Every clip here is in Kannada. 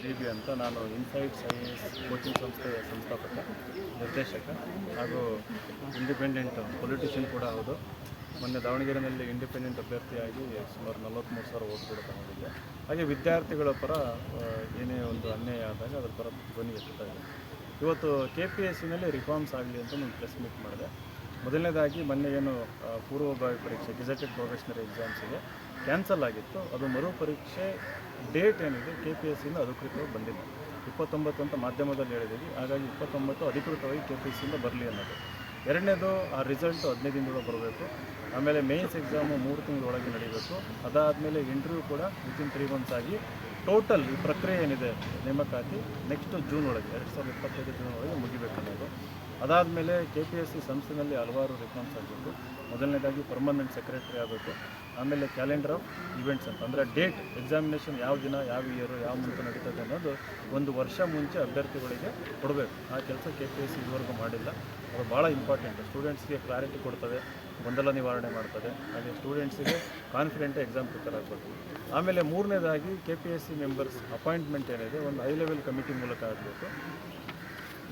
ಜಿ ಬಿ ಅಂತ ನಾನು ಇನ್ಸೈಡ್ ಸೈನ್ಸ್ ಕೋಚಿಂಗ್ ಸಂಸ್ಥೆಯ ಸಂಸ್ಥಾಪಕ, ನಿರ್ದೇಶಕ ಹಾಗೂ ಇಂಡಿಪೆಂಡೆಂಟ್ ಪೊಲಿಟಿಷಿಯನ್ ಕೂಡ ಹೌದು. ಮೊನ್ನೆ ದಾವಣಗೆರೆಯಲ್ಲಿ ಇಂಡಿಪೆಂಡೆಂಟ್ ಅಭ್ಯರ್ಥಿಯಾಗಿ ಸುಮಾರು ನಲವತ್ತ್ಮೂರು ಸಾವಿರ ಓಟ್ ಕೂಡ ತಗೊಂಡಿದ್ದೆ. ಹಾಗೆ ವಿದ್ಯಾರ್ಥಿಗಳ ಪರ ಏನೇ ಒಂದು ಅನ್ಯಾಯ ಆದಾಗ ಅದರ ಪರ ಧ್ವನಿ ಎತ್ತಾ ಇದೆ. ಇವತ್ತು ಕೆ ಪಿ ಎಸ್ ಸಿನಲ್ಲಿ ರಿಫಾರ್ಮ್ಸ್ ಆಗಲಿ ಅಂತ ನಾನು ಪ್ರೆಸ್ ಮೀಟ್ ಮಾಡಿದೆ. ಮೊದಲನೇದಾಗಿ ಮೊನ್ನೆ ಏನು ಪೂರ್ವಭಾವಿ ಪರೀಕ್ಷೆ ಗೆಜೆಟೆಡ್ ಪ್ರೊಫೆಷನರಿ ಎಕ್ಸಾಮ್ಸಿಗೆ ಕ್ಯಾನ್ಸಲ್ ಆಗಿತ್ತು. ಅದು ಮರುಪರೀಕ್ಷೆ ಡೇಟ್ ಏನಿದೆ ಕೆ ಪಿ ಎಸ್ ಸಿಯಿಂದ ಅಧಿಕೃತವಾಗಿ ಬಂದಿಲ್ಲ. ಇಪ್ಪತ್ತೊಂಬತ್ತು ಅಂತ ಮಾಧ್ಯಮದಲ್ಲಿ ಹೇಳಿದ್ದೀವಿ. ಹಾಗಾಗಿ ಇಪ್ಪತ್ತೊಂಬತ್ತು ಅಧಿಕೃತವಾಗಿ ಕೆ ಪಿ ಎಸ್ ಸಿಯಿಂದ ಬರಲಿ ಅನ್ನೋದು. ಎರಡನೇದು, ಆ ರಿಸಲ್ಟ್ ಹದಿನೈದು ದಿನದೊಳಗೆ ಬರಬೇಕು. ಆಮೇಲೆ ಮೇನ್ಸ್ ಎಕ್ಸಾಮು ಮೂರು ತಿಂಗಳೊಳಗೆ ನಡೀಬೇಕು. ಅದಾದಮೇಲೆ ಇಂಟರ್ವ್ಯೂ ಕೂಡ ವಿತಿನ್ ತ್ರೀ ಮಂತ್ಸ್ ಆಗಿ ಟೋಟಲ್ ಈ ಪ್ರಕ್ರಿಯೆ ಏನಿದೆ, ನೇಮಕಾತಿ ನೆಕ್ಸ್ಟ್ ಜೂನ್ ಒಳಗೆ, ಎರಡು ಸಾವಿರದ ಇಪ್ಪತ್ತೈದು ಜೂನ್ ಒಳಗೆ ಮುಗಿಬೇಕನ್ನೋದು ಅದಾದಮೇಲೆ ಕೆ ಪಿ ಎಸ್ ಸಿ ಸಂಸ್ಥೆನಲ್ಲಿ ಹಲವಾರು ರಿಫಾರ್ಮ್ಸ್ ಆಗಬೇಕು. ಮೊದಲನೇದಾಗಿ ಪರ್ಮನೆಂಟ್ ಸೆಕ್ರೆಟರಿ ಆಗಬೇಕು. ಆಮೇಲೆ ಕ್ಯಾಲೆಂಡರ್ ಆಫ್ ಇವೆಂಟ್ಸ್ ಅಂತ. ಅಂದರೆ ಡೇಟ್ ಎಕ್ಸಾಮಿನೇಷನ್ ಯಾವ ದಿನ, ಯಾವ ಇಯರು ಯಾವ ಮುಂಚೆ ನಡೀತದೆ ಅನ್ನೋದು ಒಂದು ವರ್ಷ ಮುಂಚೆ ಅಭ್ಯರ್ಥಿಗಳಿಗೆ ಕೊಡಬೇಕು. ಆ ಕೆಲಸ ಕೆ ಪಿ ಎಸ್ ಸಿ ಇದುವರೆಗೂ ಮಾಡಿಲ್ಲ. ಅದು ಭಾಳ ಇಂಪಾರ್ಟೆಂಟ್ ಸ್ಟೂಡೆಂಟ್ಸ್ಗೆ ಕ್ಲಾರಿಟಿ ಕೊಡ್ತದೆ, ಗೊಂದಲ ನಿವಾರಣೆ ಮಾಡ್ತದೆ. ಹಾಗೆ ಸ್ಟೂಡೆಂಟ್ಸಿಗೆ ಕಾನ್ಫಿಡೆಂಟ್ ಎಕ್ಸಾಮ್ ಪ್ರಿಪೇರ್ ಆಗಬೇಕು. ಆಮೇಲೆ ಮೂರನೇದಾಗಿ K P S C members appointment ಏನಿದೆ, ಒಂದು ಹೈ ಲೆವೆಲ್ ಕಮಿಟಿ ಮೂಲಕ ಆಗಬೇಕು.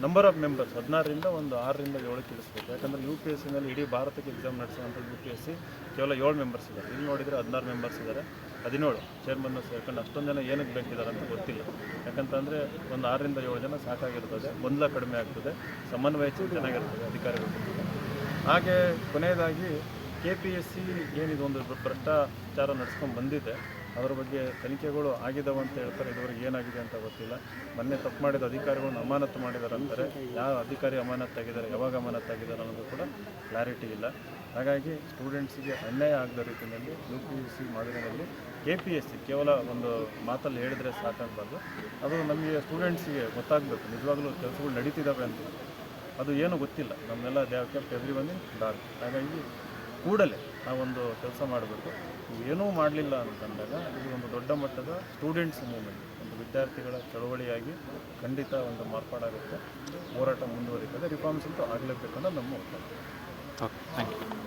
ನಂಬರ್ ಆಫ್ ಮೆಂಬರ್ಸ್ ಹದಿನಾರರಿಂದ ಒಂದು ಆರರಿಂದ ಏಳಕ್ಕೆ ಇಳಿಸ್ಬೇಕು ಯಾಕಂದರೆ ಯು ಪಿ ಎಸ್ ಸಿನಲ್ಲಿ ಇಡೀ ಭಾರತಕ್ಕೆ ಎಕ್ಸಾಮ್ ನಡೆಸುವಂಥ ಯು ಪಿ ಎಸ್ ಸಿ ಕೇವಲ ಏಳು ಮೆಂಬರ್ಸ್ ಇದ್ದಾರೆ. ಇಲ್ಲಿ ನೋಡಿದರೆ ಹದಿನಾರು ಮೆಂಬರ್ಸ್ ಇದ್ದಾರೆ. ಹದಿನೇಳು ಚೇರ್ಮನ್ನು ಸೇರ್ಕೊಂಡು ಅಷ್ಟೊಂದು ಜನ ಏನಕ್ಕೆ ಬೇಕಿದ್ದಾರೆ ಅಂತ ಗೊತ್ತಿಲ್ಲ. ಯಾಕಂತಂದರೆ ಒಂದು ಆರರಿಂದ ಏಳು ಜನ ಸಾಕಾಗಿರ್ತದೆ. ಗೊಂದಲ ಕಡಿಮೆ ಆಗ್ತದೆ. ಸಮನ್ವಯ ಚೆನ್ನಾಗಿರ್ತದೆ ಅಧಿಕಾರಿಗಳು. ಹಾಗೆ ಕೊನೆಯದಾಗಿ ಕೆ ಪಿ ಎಸ್ ಸಿ ಏನಿದೊಂದು ಭ್ರಷ್ಟಾಚಾರ ನಡೆಸ್ಕೊಂಡು ಬಂದಿದೆ. ಅದರ ಬಗ್ಗೆ ತನಿಖೆಗಳು ಆಗಿದ್ದಾವೆ ಅಂತ ಹೇಳ್ತಾರೆ. ಇದುವರೆಗೆ ಏನಾಗಿದೆ ಅಂತ ಗೊತ್ತಿಲ್ಲ. ಮೊನ್ನೆ ತಪ್ಪು ಮಾಡಿದ ಅಧಿಕಾರಿಗಳನ್ನ ಅಮಾನತು ಮಾಡಿದ್ದಾರೆ ಅಂತಾರೆ ಯಾವ ಅಧಿಕಾರಿ ಅಮಾನತ್ತಾಗಿದ್ದಾರೆ ಯಾವಾಗ ಅಮಾನತ್ತಾಗಿದ್ದಾರೆ ಅನ್ನೋದು ಕೂಡ ಕ್ಲಾರಿಟಿ ಇಲ್ಲ. ಹಾಗಾಗಿ ಸ್ಟೂಡೆಂಟ್ಸಿಗೆ ಅನ್ಯಾಯ ಆಗದ ರೀತಿಯಲ್ಲಿ ಯು ಪಿ ಎಸ್ ಸಿ ಮಾದರಿಯಲ್ಲಿ ಕೆ ಪಿ ಎಸ್ ಸಿ ಕೇವಲ ಒಂದು ಮಾತಲ್ಲಿ ಹೇಳಿದರೆ ಸಾಕಾಗಬಾರ್ದು. ಅದು ನಮಗೆ ಸ್ಟೂಡೆಂಟ್ಸಿಗೆ ಗೊತ್ತಾಗಬೇಕು. ನಿಜವಾಗ್ಲೂ ಕೆಲಸಗಳು ನಡೀತಿದ್ದಾವೆ ಅಂತ. ಅದು ಏನು ಗೊತ್ತಿಲ್ಲ. ನಮ್ಮೆಲ್ಲ they've kept everyone dark ಹಾಗಾಗಿ ಕೂಡಲೇ ನಾವೊಂದು ಕೆಲಸ ಮಾಡಬೇಕು. ಏನೂ ಮಾಡಲಿಲ್ಲ ಅಂತಂದಾಗ ಇದು ಒಂದು ದೊಡ್ಡ ಮಟ್ಟದ ಸ್ಟೂಡೆಂಟ್ಸ್ ಮೂವ್ಮೆಂಟ್. ಒಂದು ವಿದ್ಯಾರ್ಥಿಗಳ ಚಳವಳಿಯಾಗಿ ಖಂಡಿತ ಒಂದು ಮಾರ್ಪಾಡಾಗುತ್ತೆ. ಹೋರಾಟ ಮುಂದುವರಿತದೆ. ರಿಫಾರ್ಮ್ಸ್ ಅಂತೂ ಆಗಲೇಬೇಕನ್ನೋದು ನಮ್ಮ ಒತ್ತಾಯ ಓಕೆ, ಥ್ಯಾಂಕ್ ಯು.